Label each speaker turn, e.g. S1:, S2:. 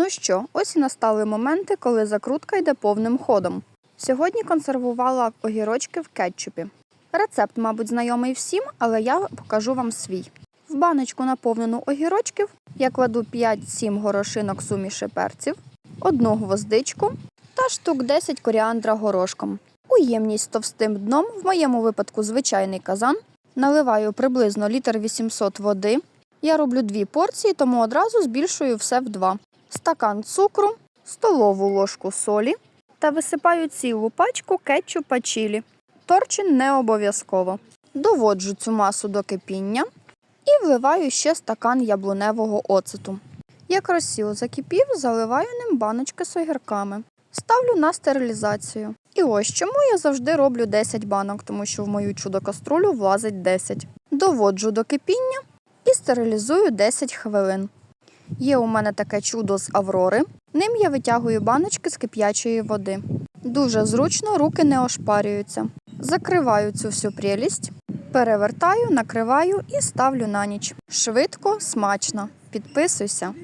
S1: Ну що, ось і настали моменти, коли закрутка йде повним ходом. Сьогодні консервувала огірочки в кетчупі. Рецепт, мабуть, знайомий всім, але я покажу вам свій. В баночку наповнену огірочків я кладу 5-7 горошинок суміші перців, одну гвоздичку та штук 10 коріандра горошком. У ємність товстим дном, в моєму випадку звичайний казан, наливаю приблизно літр 800 води. Я роблю дві порції, тому одразу збільшую все в два. Стакан цукру, столову ложку солі та висипаю цілу пачку кетчупа чілі. Торчин не обов'язково. Доводжу цю масу до кипіння і вливаю ще стакан яблуневого оцету. Як розсіл закипів, заливаю ним баночки з огірками. Ставлю на стерилізацію. І ось чому я завжди роблю 10 банок, тому що в мою чудо-каструлю влазить 10. Доводжу до кипіння і стерилізую 10 хвилин. Є у мене таке чудо з Аврори. Ним я витягую баночки з кип'ячої води. Дуже зручно, руки не ошпарюються. Закриваю цю всю прелість, перевертаю, накриваю і ставлю на ніч. Швидко, смачно. Підписуйся.